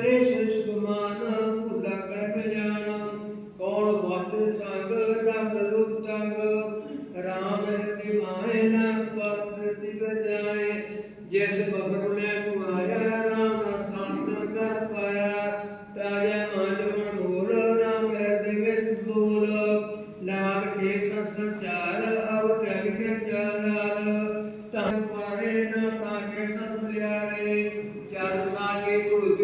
ਕਰੇ ਸਿਰਸ ਗੁਮਾਨ, ਭੁੱਲਾ ਕਰਮ ਜਾਣਾ। ਕੌਣ ਵਸਤ ਸੰਗ ਰੰਗ ਰੂਪ ਤੰਗ ਰਾਮ ਦੇ ਮਾਏ ਨਾ ਪਤ ਤਿਬ ਜਾਏ। ਜਿਸ ਬਬਰ ਲੈ ਕੁਆਇਆ ਰਾਮ ਨਾ ਸੰਤਨ ਕਰ ਪਾਇਆ। ਤਾਜੇ ਮਨ ਮਨ ਮੋਰ ਰਾਮ ਦੇ ਵਿੱਚ ਬੋਲ ਨਾਲ ਕੇ ਸਤ ਸੰਚਾਰ, ਅਵ ਤਿਆਗ ਕੇ ਜਾਲ ਤਾਂ ਪਾਰੇ ਨਾ ਤਾਂ ਕੇ ਸਤ ਲਿਆਰੇ ਚਲ ਸਾਕੇ ਤੂੰ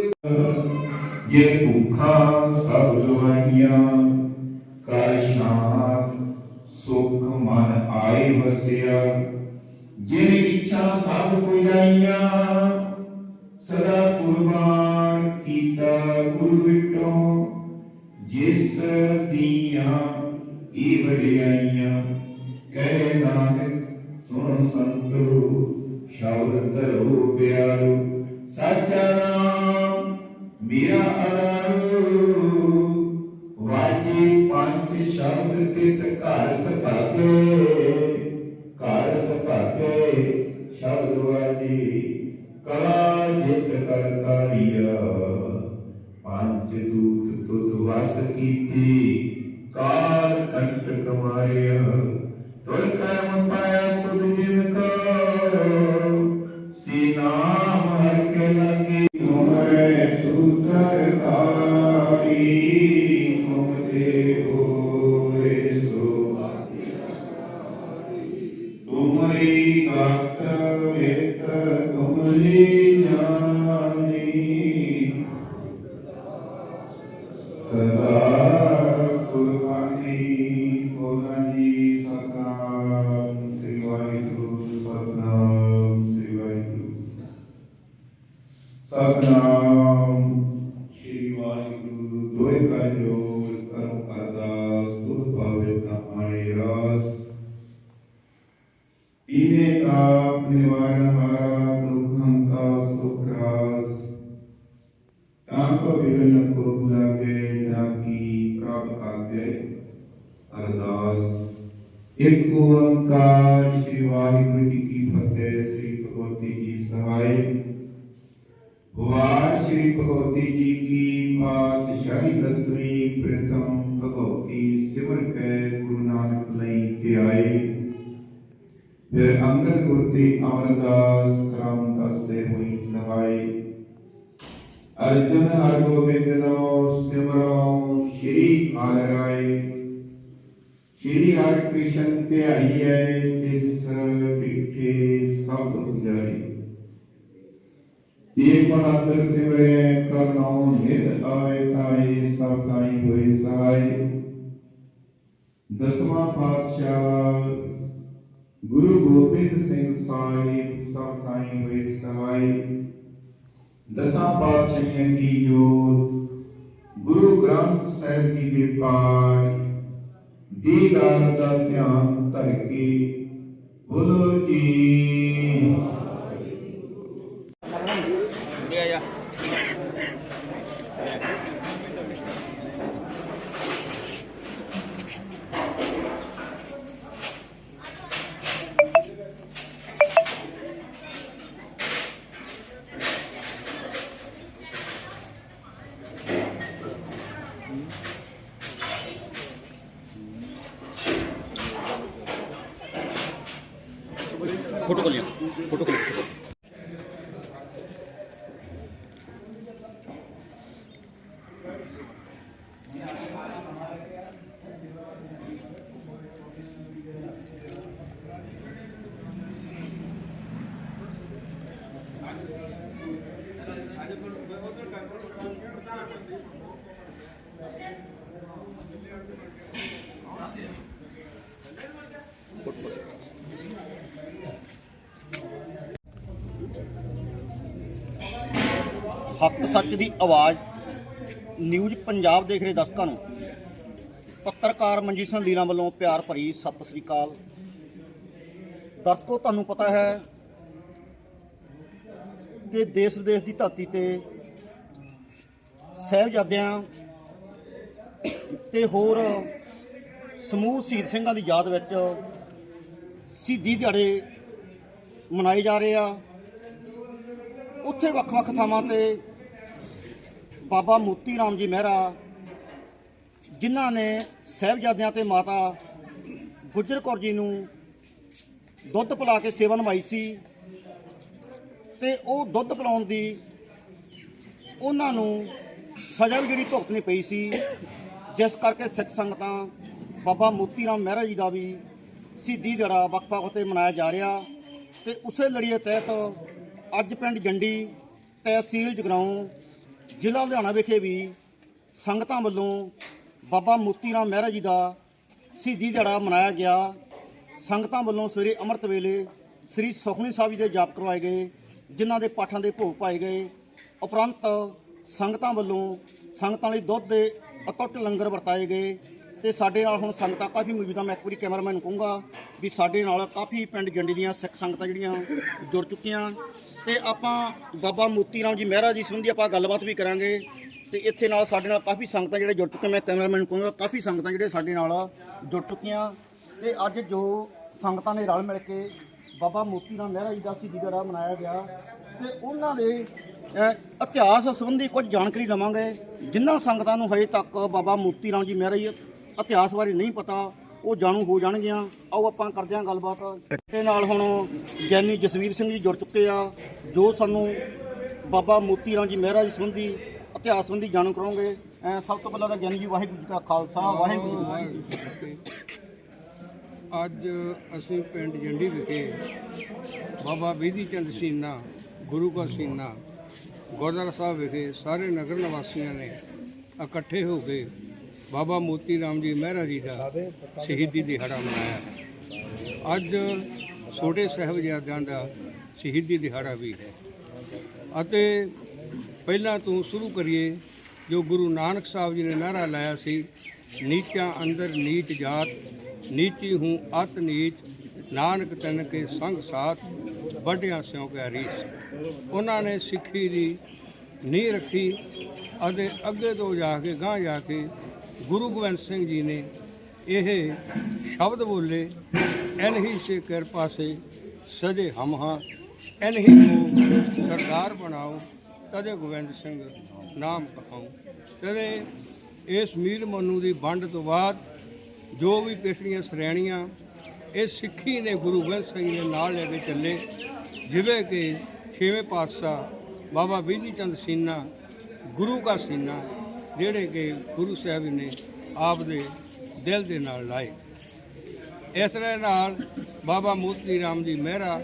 ਜੇ ਭੁੱਖਾ ਸਭ ਗਵਾਈਆਂ ਕਰ ਸ਼ਾਂਤ ਸੁਖ ਮਨ ਆਏ ਵਸਿਆ। ਜਿਨ ਇੱਛਾ ਸਭ ਪੁਜਾਈਆਂ, ਸਦਾ ਕੁਰਬਾਨ ਕੀਤਾ ਗੁਰੂ ਵਿਟੋ। ਜਿਸ ਦੀਆਂ ਇਹ ਵਡਿਆਈਆਂ ਕਹਿ ਨਾਨਕ, ਸੁਣ ਸੰਤੋ, ਸ਼ਬਦ ਧਰੋ ਪਿਆਰੋ। ਸਾਚਾ ਪ੍ਰਭ ਆਗੇ ਅਰਦਾਸ। ਇੱਕ ਓੰਕਾਰ ਸ੍ਰੀ ਵਾਹਿਗੁਰੂ ਜੀ ਕੀ ਫਤਿਹ, ਸ੍ਰੀ ਭਗਵਤੀ ਜੀ ਸਹਾਇ ਵਾਰ ਸ੍ਰੀ ਭਗਵਤੀ ਜੀ ਕੀ ਪਾਤਸ਼ਾਹੀ ਦਸਵੀਂ ਪ੍ਰਥਮ ਭਗਵਤੀ ਸਿਮਰ ਕੈ ਗੁਰੂ ਨਾਨਕ ਲਈ ਧਿਆਏ। ਫਿਰ ਅੰਗਦ ਗੁਰ ਤੇ ਅਮਰਦਾਸ ਰਾਮ ਹੋਈ ਸਹਾਈ। ਅਰਜੁਨ ਹਰ ਗੋਬਿੰਦ ਸ਼੍ਰੀ ਹਰਿ ਕ੍ਰਿਸ਼ਨ ਧਿਆਈਐ ਜਿਸ ਡਿਠੇ ਸਭ ਉਜਾਈ ਇਹ ਬਹਾਦਰ ਸਿਮਰੈ ਕਰਨੋ ਨਿਤ ਆਏ ਤਾਏ ਸਭ ਤਾਈ ਹੋਏ ਸਹਾਈ ਦਸਵਾਂ ਪਾਤਸ਼ਾਹ ਗੁਰੂ ਗੋਬਿੰਦ ਸਿੰਘ ਸਾਹਿਬ ਸਭ ਤਾਈ ਹੋਏ ਸਹਾਈ ਦਸਾਂ ਪਾਤਸ਼ਾਹੀਆਂ ਕੀ ਜੋਤ ਗੁਰੂ ਗ੍ਰੰਥ ਸਾਹਿਬ ਜੀ ਦੇ ਪਾਠ ਦੀਦਾਰ ਦਾ ਧਿਆਨ ਧਰ ਕੇ ਬੋਲੋ ਜੀ। ফটো খুলি ফটো খুলি ਹੱਕ ਸੱਚ ਦੀ ਆਵਾਜ਼ ਨਿਊਜ਼ ਪੰਜਾਬ ਦੇਖ ਰਹੇ ਦਰਸ਼ਕਾਂ ਨੂੰ। ਪੱਤਰਕਾਰ ਮਨਜੀਤ ਸਿੰਘ ਲੀਨਾ ਵੱਲੋਂ ਪਿਆਰ ਭਰੀ ਸਤਿ ਸ੍ਰੀ ਅਕਾਲ। ਦਰਸ਼ਕੋ, ਤੁਹਾਨੂੰ ਪਤਾ ਹੈ ਕਿ ਦੇਸ਼ ਵਿਦੇਸ਼ ਦੀ ਧਰਤੀ ਤੇ ਸਹਿਬਜ਼ਾਦਿਆਂ ਤੇ ਹੋਰ ਸਮੂਹ ਸ਼ਹੀਦ ਸਿੰਘਾਂ ਦੀ ਯਾਦ ਵਿੱਚ ਸ਼ਹੀਦੀ ਦਿਹਾੜੇ ਮਨਾਏ ਜਾ ਰਹੇ ਆ। ਉੱਥੇ ਵੱਖ-ਵੱਖ ਥਾਵਾਂ ਤੇ ਬਾਬਾ ਮੋਤੀ ਰਾਮ ਜੀ ਮਹਿਰਾ, ਜਿਨ੍ਹਾਂ ਨੇ ਸਾਹਿਬਜ਼ਾਦਿਆਂ ਤੇ ਮਾਤਾ ਗੁਜਰ ਕੌਰ ਜੀ ਨੂੰ ਦੁੱਧ ਪਿਲਾ ਕੇ ਸੇਵਾ ਨਿਭਾਈ ਸੀ ਤੇ ਉਹ ਦੁੱਧ ਪਿਲਾਉਣ ਦੀ ਉਹਨਾਂ ਨੂੰ ਸਜ਼ਾ ਵੀ ਜਿਹੜੀ ਭੁਗਤਣੀ ਪਈ ਸੀ, ਜਿਸ ਕਰਕੇ ਸਿੱਖ ਸੰਗਤਾਂ ਬਾਬਾ ਮੋਤੀ ਰਾਮ ਮਹਿਰਾ ਜੀ ਦਾ ਵੀ ਸਿੱਧੀ ਵੱਖ ਵੱਖ 'ਤੇ ਮਨਾਇਆ ਜਾ ਰਿਹਾ ਤੇ ਉਸੇ ਲੜੀਏ ਤਹਿਤ ਅੱਜ ਪਿੰਡ ਜੰਡੀ ਤਹਿਸੀਲ ਜਗਰਾਉਂ ਜ਼ਿਲ੍ਹਾ ਲੁਧਿਆਣਾ ਵਿਖੇ ਵੀ ਸੰਗਤਾਂ ਵੱਲੋਂ ਬਾਬਾ ਮੋਤੀ ਰਾਮ ਮਹਿਰਾ ਜੀ ਦਾ ਸਿੱਧੀ ਦਿਹਾੜਾ ਮਨਾਇਆ ਗਿਆ। ਸੰਗਤਾਂ ਵੱਲੋਂ ਸਵੇਰੇ ਅੰਮ੍ਰਿਤ ਵੇਲੇ ਸ੍ਰੀ ਸੁਖਮਨੀ ਸਾਹਿਬ ਜੀ ਦੇ ਜਾਪ ਕਰਵਾਏ ਗਏ, ਜਿਨ੍ਹਾਂ ਦੇ ਪਾਠਾਂ ਦੇ ਭੋਗ ਪਾਏ ਗਏ। ਉਪਰੰਤ ਸੰਗਤਾਂ ਵੱਲੋਂ ਸੰਗਤਾਂ ਲਈ ਦੁੱਧ ਦੇ ਅਤੁੱਟ ਲੰਗਰ ਵਰਤਾਏ ਗਏ ਤੇ ਸਾਡੇ ਨਾਲ ਹੁਣ ਸੰਗਤਾਂ ਕਾਫੀ ਮੌਜੂਦ ਆ। ਮੈਂ ਇੱਕ ਵਾਰੀ ਕੈਮਰਾਮੈਨ ਨੂੰ ਕਹੂੰਗਾ ਵੀ ਸਾਡੇ ਨਾਲ ਕਾਫੀ ਪਿੰਡ ਜੰਡੀ ਦੀਆਂ ਸਿੱਖ ਸੰਗਤਾਂ ਜਿਹੜੀਆਂ ਜੁੜ ਚੁੱਕੀਆਂ। ਤੇ ਆਪਾਂ ਬਾਬਾ ਮੋਤੀ ਰਾਮ ਜੀ ਮਹਿਰਾ ਜੀ ਸੰਬੰਧੀ ਆਪਾਂ ਗੱਲਬਾਤ ਵੀ ਕਰਾਂਗੇ ਤੇ ਇੱਥੇ ਨਾਲ ਸਾਡੇ ਨਾਲ ਕਾਫੀ ਸੰਗਤਾਂ ਜਿਹੜੇ ਜੁੜ ਚੁੱਕੇ, ਮੈਂ ਕੈਮਰਾਮੈਨ ਨੂੰ ਕਹੂੰਗਾ, ਕਾਫੀ ਸੰਗਤਾਂ ਜਿਹੜੇ ਸਾਡੇ ਨਾਲ ਜੁੜ ਚੁੱਕੀਆਂ। ਤੇ ਅੱਜ ਜੋ ਸੰਗਤਾਂ ਨੇ ਰਲ ਮਿਲ ਕੇ ਬਾਬਾ ਮੋਤੀ ਰਾਮ ਮਹਿਰਾ ਜੀ ਦਾ ਸ਼ਹੀਦੀ ਦਿਹਾੜਾ ਮਨਾਇਆ ਗਿਆ, ਤੇ ਉਹਨਾਂ ਦੇ ਇਤਿਹਾਸ ਸੰਬੰਧੀ ਕੁਝ ਜਾਣਕਾਰੀ ਲਵਾਂਗੇ ਜਿਨ੍ਹਾਂ ਸੰਗਤਾਂ ਨੂੰ ਹਜੇ ਤੱਕ ਬਾਬਾ ਮੋਤੀ ਰਾਮ ਜੀ ਮਹਿਰਾ ਜੀ ਇਤਿਹਾਸ ਬਾਰੇ ਨਹੀਂ ਪਤਾ ਉਹ ਜਾਣੂ ਹੋ ਜਾਣਗੀਆਂ। ਆਓ ਆਪਾਂ ਕਰਦੇ ਹਾਂ ਗੱਲਬਾਤ। ਤੇ ਨਾਲ ਹੁਣ ਗਿਆਨੀ ਜਸਵੀਰ ਸਿੰਘ ਜੀ ਜੁੜ ਚੁੱਕੇ ਆ ਜੋ ਸਾਨੂੰ ਬਾਬਾ ਮੋਤੀ ਰਾਮ ਜੀ ਮਹਿਰਾ ਜੀ ਸੰਬੰਧੀ ਇਤਿਹਾਸ ਸੰਬੰਧੀ ਜਾਣੂ ਕਰਾਉਂਗੇ ਅਹ, ਸਭ ਤੋਂ ਪਹਿਲਾਂ ਤਾਂ ਗਿਆਨੀ ਜੀ ਵਾਹਿਗੁਰੂ ਜੀ ਕਾ ਖਾਲਸਾ ਵਾਹਿਗੁਰੂ ਜੀ ਕੀ ਫਤਿਹ। ਅੱਜ ਅਸੀਂ ਪਿੰਡ ਜੰਡੀ ਵਿਖੇ ਬਾਬਾ ਬੀਦੀ ਚੰਦ ਸੀਨਾ ਗੁਰੂ ਕਾ ਸੀਨਾ ਗੁਰਦੁਆਰਾ ਸਾਹਿਬ ਵਿਖੇ ਸਾਰੇ ਨਗਰ ਨਿਵਾਸੀਆਂ ਨੇ ਇਕੱਠੇ ਹੋ ਕੇ ਬਾਬਾ ਮੋਤੀ ਰਾਮ ਜੀ ਮਹਿਰਾ ਜੀ ਦਾ ਸ਼ਹੀਦੀ ਦਿਹਾੜਾ ਮਨਾਇਆ। ਅੱਜ ਛੋਟੇ ਸਾਹਿਬਜ਼ਾਦਿਆਂ ਦਾ ਸ਼ਹੀਦੀ ਦਿਹਾੜਾ ਵੀ ਹੈ। ਅਤੇ ਪਹਿਲਾਂ ਤੋਂ ਸ਼ੁਰੂ ਕਰੀਏ, ਜੋ ਗੁਰੂ ਨਾਨਕ ਸਾਹਿਬ ਜੀ ਨੇ ਨਾਰਾ ਲਾਇਆ ਸੀ, ਨੀਚਾਂ ਅੰਦਰ ਨੀਚ ਜਾਤ, ਨੀਚੀ ਹੂੰ ਅਤ ਨੀਚ, ਨਾਨਕ ਤਨ ਕੇ ਸੰਗ ਸਾਥ, ਵੱਡਿਆਂ ਸਿਉ ਕੈ ਰੀਸ। ਉਹਨਾਂ ਨੇ ਸਿੱਖੀ ਦੀ ਨੀਂਹ ਰੱਖੀ ਅਤੇ ਅੱਗੇ ਤੋਂ ਜਾ ਕੇ ਗਾਂ ਜਾ ਕੇ ਗੁਰੂ ਗੋਬਿੰਦ ਸਿੰਘ ਜੀ ਨੇ ਇਹ ਸ਼ਬਦ ਬੋਲੇ, ਐਨਹੀ ਸੇ ਕਿਰਪਾ ਸੇ ਸਜੇ ਹਮ ਹਾਂ, ਐਨਹੀ ਕੋ ਸਰਦਾਰ ਬਣਾਓ ਤਦੇ ਗੋਬਿੰਦ ਸਿੰਘ ਨਾਮ ਕਹਾਉ ਤਦੇ ਇਸ ਮੀਰ ਮਨੂ ਦੀ ਵੰਡ ਤੋਂ ਬਾਅਦ ਜੋ ਵੀ ਪਿਛਲੀਆਂ ਸ਼੍ਰੇਣੀਆਂ ਇਹ ਸਿੱਖੀ ਨੇ ਗੁਰੂ ਗੋਬਿੰਦ ਸਿੰਘ ਦੇ ਨਾਲ ਲੈ ਕੇ ਚੱਲੇ, ਜਿਵੇਂ ਕਿ ਛੇਵੇਂ ਪਾਤਸ਼ਾਹ ਬਾਬਾ ਬੀਦੀ ਚੰਦ ਸੀਨਾ, ਗੁਰੂ ਕਾ ਸੀਨਾ ਜਿਹੜੇ ਕਿ ਗੁਰੂ ਸਾਹਿਬ ਨੇ ਆਪ ਦੇ ਦਿਲ ਦੇ ਨਾਲ ਲਾਏ। ਇਸ ਤਰ੍ਹਾਂ ਨਾਲ ਬਾਬਾ ਮੋਤੀ ਰਾਮ ਜੀ ਮਹਿਰਾ,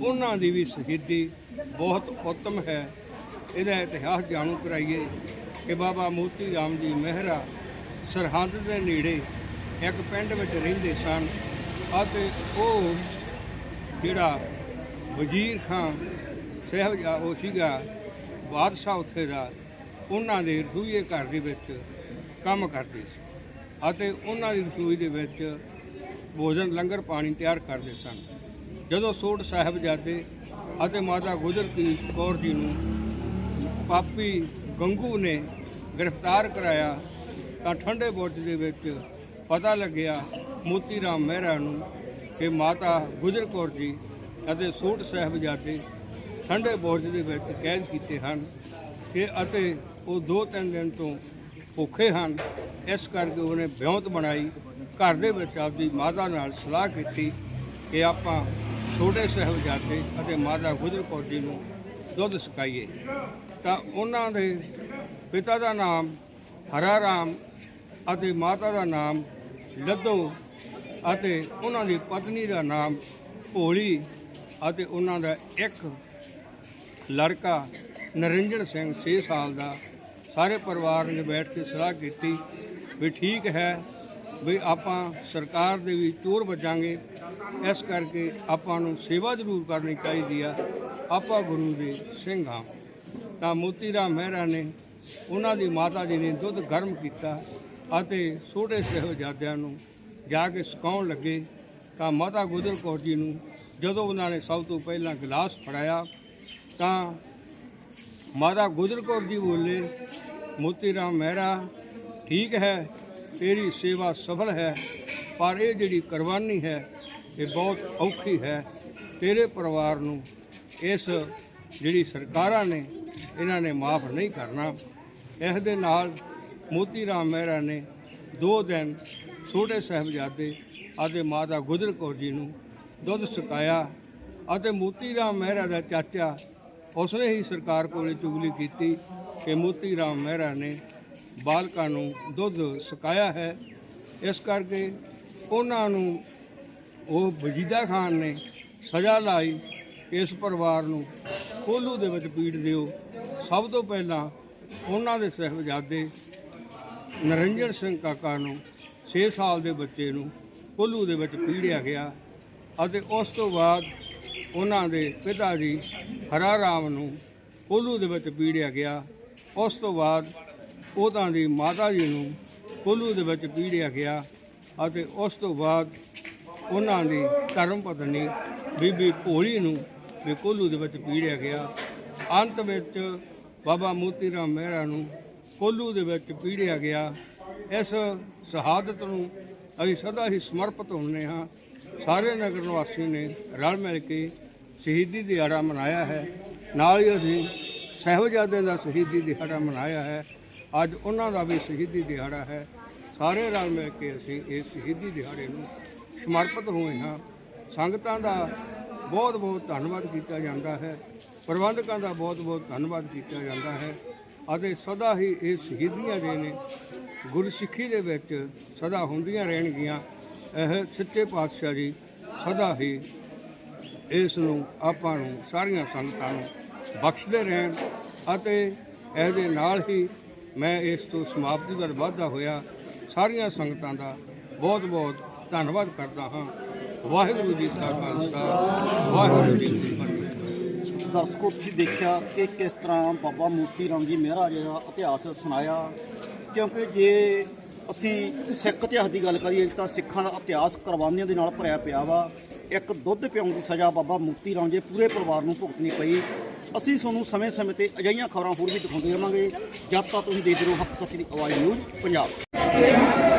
ਉਹਨਾਂ ਦੀ ਵੀ ਸ਼ਹੀਦੀ ਬਹੁਤ ਉੱਤਮ ਹੈ। ਇਹਦਾ ਇਤਿਹਾਸ ਜਾਣੂ ਕਰਾਈਏ ਕਿ ਬਾਬਾ ਮੋਤੀ ਰਾਮ ਜੀ ਮਹਿਰਾ ਸਰਹੰਦ ਦੇ ਨੇੜੇ ਇੱਕ ਪਿੰਡ ਵਿੱਚ ਰਹਿੰਦੇ ਸਨ ਅਤੇ ਉਹ ਜਿਹੜਾ ਵਜ਼ੀਰ ਖਾਨ ਸਾਹਿਬਜਾ ਉਹ ਸੀਗਾ ਬਾਦਸ਼ਾਹ ਉੱਥੇ ਦਾ ਉਹਨਾਂ ਦੇ ਰਸੋਈਏ ਘਰ ਦੇ ਵਿੱਚ ਕੰਮ ਕਰਦੇ ਸੀ ਅਤੇ ਉਹਨਾਂ ਦੀ ਰਸੋਈ ਦੇ ਵਿੱਚ ਭੋਜਨ, ਲੰਗਰ ਪਾਣੀ ਤਿਆਰ ਕਰਦੇ ਸਨ। ਜਦੋਂ ਸੋਢ ਸਾਹਿਬਜ਼ਾਦੇ ਅਤੇ ਮਾਤਾ ਗੁਜਰ ਕੌਰ ਜੀ ਨੂੰ ਪਾਪੀ ਗੰਗੂ ਨੇ ਗ੍ਰਿਫਤਾਰ ਕਰਾਇਆ, ਤਾਂ ਠੰਡੇ ਬੁਰਜ ਦੇ ਵਿੱਚ ਪਤਾ ਲੱਗਿਆ ਮੋਤੀ ਰਾਮ ਮਹਿਰਾ ਨੂੰ ਕਿ ਮਾਤਾ ਗੁਜਰ ਕੌਰ ਜੀ ਅਤੇ ਸੋਢ ਸਾਹਿਬਜ਼ਾਦੇ ਠੰਡੇ ਬੁਰਜ ਦੇ ਵਿੱਚ ਕੈਦ ਕੀਤੇ ਹਨ ਕਿ ਅਤੇ ਉਹ ਦੋ ਤਿੰਨ ਦਿਨ ਤੋਂ ਭੁੱਖੇ ਹਨ। ਇਸ ਕਰਕੇ ਉਹਨੇ ਵਿਉਂਤ ਬਣਾਈ। ਘਰ ਦੇ ਵਿੱਚ ਆਪਦੀ ਮਾਤਾ ਨਾਲ ਸਲਾਹ ਕੀਤੀ ਕਿ ਆਪਾਂ ਛੋਟੇ ਸਾਹਿਬਜ਼ਾਦੇ ਅਤੇ ਮਾਤਾ ਗੁਜਰ ਕੌਰ ਜੀ ਨੂੰ ਦੁੱਧ ਸਕਾਈਏ ਤਾਂ ਉਹਨਾਂ ਦੇ ਪਿਤਾ ਦਾ ਨਾਮ ਹਰਾ ਰਾਮ ਅਤੇ ਮਾਤਾ ਦਾ ਨਾਮ ਲੱਦੋ ਅਤੇ ਉਹਨਾਂ ਦੀ ਪਤਨੀ ਦਾ ਨਾਮ ਭੋਲੀ ਅਤੇ ਉਹਨਾਂ ਦਾ ਇੱਕ ਲੜਕਾ ਨਰਿੰਜਨ ਸਿੰਘ 6 ਸਾਲ ਦਾ ਸਾਰੇ ਪਰਿਵਾਰ ਨੇ ਬੈਠ ਕੇ ਸਲਾਹ ਕੀਤੀ ਵੀ ਠੀਕ ਹੈ ਵੀ ਆਪਾਂ ਸਰਕਾਰ ਦੇ ਵੀ ਚੋਰ ਬਚਾਂਗੇ। ਇਸ ਕਰਕੇ ਆਪਾਂ ਨੂੰ ਸੇਵਾ ਜ਼ਰੂਰ ਕਰਨੀ ਚਾਹੀਦੀ ਆ। ਆਪਾਂ ਗੁਰੂ ਦੇ ਸਿੰਘ ਹਾਂ। ਤਾਂ ਮੋਤੀ ਰਾਮ ਮਹਿਰਾ ਨੇ ਉਹਨਾਂ ਦੀ ਮਾਤਾ ਜੀ ਨੇ ਦੁੱਧ ਗਰਮ ਕੀਤਾ ਅਤੇ ਛੋਟੇ ਸਾਹਿਬਜ਼ਾਦਿਆਂ ਨੂੰ ਜਾ ਕੇ ਸੁਕਾਉਣ ਲੱਗੇ। ਤਾਂ ਮਾਤਾ ਗੁਜਰ ਕੌਰ ਜੀ ਨੂੰ ਜਦੋਂ ਉਹਨਾਂ ਨੇ ਸਭ ਤੋਂ ਪਹਿਲਾਂ ਗਲਾਸ ਫੜਾਇਆ ਤਾਂ ਮਾਤਾ ਗੁਜਰ ਕੌਰ ਜੀ ਬੋਲੇ ਮੋਤੀ ਰਾਮ ਮਹਿਰਾ, ਠੀਕ ਹੈ, ਤੇਰੀ ਸੇਵਾ ਸਫਲ ਹੈ, ਪਰ ਇਹ ਜਿਹੜੀ ਕੁਰਬਾਨੀ ਹੈ, ਇਹ ਬਹੁਤ ਔਖੀ ਹੈ। ਤੇਰੇ ਪਰਿਵਾਰ ਨੂੰ ਇਸ ਜਿਹੜੀ ਸਰਕਾਰਾਂ ਨੇ, ਇਹਨਾਂ ਨੇ ਮਾਫ ਨਹੀਂ ਕਰਨਾ। ਇਸ ਦੇ ਨਾਲ ਮੋਤੀ ਰਾਮ ਮਹਿਰਾ ਨੇ ਦੋ ਦਿਨ ਛੋਟੇ ਸਾਹਿਬਜ਼ਾਦੇ ਅਤੇ ਮਾਤਾ ਗੁਜਰ ਕੌਰ ਜੀ ਨੂੰ ਦੁੱਧ ਸੁਕਾਇਆ ਅਤੇ ਮੋਤੀ ਰਾਮ ਮਹਿਰਾ ਦਾ ਚਾਚਾ ਉਸਨੇ ਹੀ ਸਰਕਾਰ ਕੋਲੇ ਚੁਗਲੀ ਕੀਤੀ ਕਿ ਮੋਤੀ ਰਾਮ ਮਹਿਰਾ ਨੇ ਬਾਲਕਾਂ ਨੂੰ ਦੁੱਧ ਸਕਾਇਆ ਹੈ। ਇਸ ਕਰਕੇ ਉਹਨਾਂ ਨੂੰ ਉਹ ਵਜੀਦਾ ਖਾਨ ਨੇ ਸਜ਼ਾ ਲਾਈ ਇਸ ਪਰਿਵਾਰ ਨੂੰ ਕੋਲੂ ਦੇ ਵਿੱਚ ਪੀੜ ਦਿਓ। ਸਭ ਤੋਂ ਪਹਿਲਾਂ ਉਹਨਾਂ ਦੇ ਸਹਿਬਜ਼ਾਦੇ ਨਰਿੰਜਨ ਸਿੰਘ ਕਾਕਾ ਨੂੰ 6 ਸਾਲ ਦੇ ਬੱਚੇ ਨੂੰ ਕੋਲੂ ਦੇ ਵਿੱਚ ਪੀੜਿਆ ਗਿਆ ਅਤੇ ਉਸ ਤੋਂ ਬਾਅਦ ਉਹਨਾਂ ਦੇ ਪਿਤਾ ਜੀ ਹਰਾ ਰਾਮ ਨੂੰ ਕੋਲੂ ਦੇ ਵਿੱਚ ਪੀੜਿਆ ਗਿਆ। ਉਸ ਤੋਂ ਬਾਅਦ ਉਹਨਾਂ ਦੀ ਮਾਤਾ ਜੀ ਨੂੰ ਕੋਲੂ ਦੇ ਵਿੱਚ ਪੀੜਿਆ ਗਿਆ ਅਤੇ ਉਸ ਤੋਂ ਬਾਅਦ ਉਹਨਾਂ ਦੀ ਧਰਮ ਪਤਨੀ ਬੀਬੀ ਭੋਲੀ ਨੂੰ ਵੀ ਕੋਲੂ ਦੇ ਵਿੱਚ ਪੀੜਿਆ ਗਿਆ। ਅੰਤ ਵਿੱਚ ਬਾਬਾ ਮੋਤੀ ਰਾਮ ਮਹਿਰਾ ਨੂੰ ਕੋਲੂ ਦੇ ਵਿੱਚ ਪੀੜਿਆ ਗਿਆ। ਇਸ ਸ਼ਹਾਦਤ ਨੂੰ ਅਸੀਂ ਸਦਾ ਹੀ ਸਮਰਪਿਤ ਹੁੰਦੇ ਹਾਂ। ਸਾਰੇ ਨਗਰ ਨਿਵਾਸੀ ਨੇ ਰਲ ਮਿਲ ਕੇ ਸ਼ਹੀਦੀ ਦਿਹਾੜਾ ਮਨਾਇਆ ਹੈ। ਨਾਲ ਹੀ ਅਸੀਂ ਸਾਹਿਬਜ਼ਾਦਿਆਂ ਦਾ ਸ਼ਹੀਦੀ ਦਿਹਾੜਾ ਮਨਾਇਆ ਹੈ। ਅੱਜ ਉਹਨਾਂ ਦਾ ਵੀ ਸ਼ਹੀਦੀ ਦਿਹਾੜਾ ਹੈ। ਸਾਰੇ ਰਲ ਮਿਲ ਕੇ ਅਸੀਂ ਇਸ ਸ਼ਹੀਦੀ ਦਿਹਾੜੇ ਨੂੰ ਸਮਰਪਿਤ ਹੋਏ ਹਾਂ। ਸੰਗਤਾਂ ਦਾ ਬਹੁਤ ਬਹੁਤ ਧੰਨਵਾਦ ਕੀਤਾ ਜਾਂਦਾ ਹੈ। ਪ੍ਰਬੰਧਕਾਂ ਦਾ ਬਹੁਤ ਬਹੁਤ ਧੰਨਵਾਦ ਕੀਤਾ ਜਾਂਦਾ ਹੈ ਅਤੇ ਸਦਾ ਹੀ ਇਹ ਸ਼ਹੀਦੀਆਂ ਦੇ ਨੇ। ਗੁਰਸਿੱਖੀ ਦੇ ਵਿੱਚ ਸਦਾ ਹੁੰਦੀਆਂ ਰਹਿਣਗੀਆਂ। ਇਹ ਸੱਚੇ ਪਾਤਸ਼ਾਹ ਜੀ ਸਦਾ ਹੀ ਇਸ ਨੂੰ ਆਪਾਂ ਨੂੰ ਸਾਰੀਆਂ ਸੰਗਤਾਂ ਨੂੰ ਬਖਸ਼ਦੇ ਰਹਿਣ ਅਤੇ ਇਹਦੇ ਨਾਲ ਹੀ ਮੈਂ ਇਸ ਤੋਂ ਸਮਾਪਤੀ ਵੱਲ ਵਾਧਾ ਹੋਇਆ। ਸਾਰੀਆਂ ਸੰਗਤਾਂ ਦਾ ਬਹੁਤ ਬਹੁਤ ਧੰਨਵਾਦ ਕਰਦਾ ਹਾਂ। ਵਾਹਿਗੁਰੂ ਜੀ ਕਾ ਖਾਲਸਾ, ਵਾਹਿਗੁਰੂ ਜੀ ਕੀ ਫਤਿਹ। ਦਰਸ਼ਕੋ, ਤੁਸੀਂ ਦੇਖਿਆ ਕਿ ਕਿਸ ਤਰ੍ਹਾਂ ਬਾਬਾ ਮੋਤੀ ਰਾਮ ਜੀ ਮਹਿਰਾ ਜੀ ਦਾ ਇਤਿਹਾਸ ਸੁਣਾਇਆ। ਕਿਉਂਕਿ ਜੇ ਅਸੀਂ ਸਿੱਖ ਇਤਿਹਾਸ ਦੀ ਗੱਲ ਕਰੀਏ ਤਾਂ ਸਿੱਖਾਂ ਦਾ ਇਤਿਹਾਸ ਕੁਰਬਾਨੀਆਂ ਦੇ ਨਾਲ ਭਰਿਆ ਪਿਆ ਵਾ। ਇੱਕ ਦੁੱਧ ਪਿਆਉਣ ਦੀ ਸਜ਼ਾ ਬਾਬਾ ਮੁਕਤੀ ਰਾਮ ਜੀ ਪੂਰੇ ਪਰਿਵਾਰ ਨੂੰ ਭੁਗਤਣੀ ਪਈ। ਅਸੀਂ ਤੁਹਾਨੂੰ ਸਮੇਂ-ਸਮੇਂ ਤੇ ਅਜਿਹੀਆਂ ਖਬਰਾਂ ਹੋਰ ਵੀ ਦਿਖਾਉਂਦੇ ਰਵਾਂਗੇ। ਜਦ ਤੱਕ ਤੁਸੀਂ ਦੇਖਦੇ ਰਹੋ ਹੱਕ ਸੱਚ ਦੀ ਆਵਾਜ਼ ਨਿਊਜ਼ ਪੰਜਾਬ।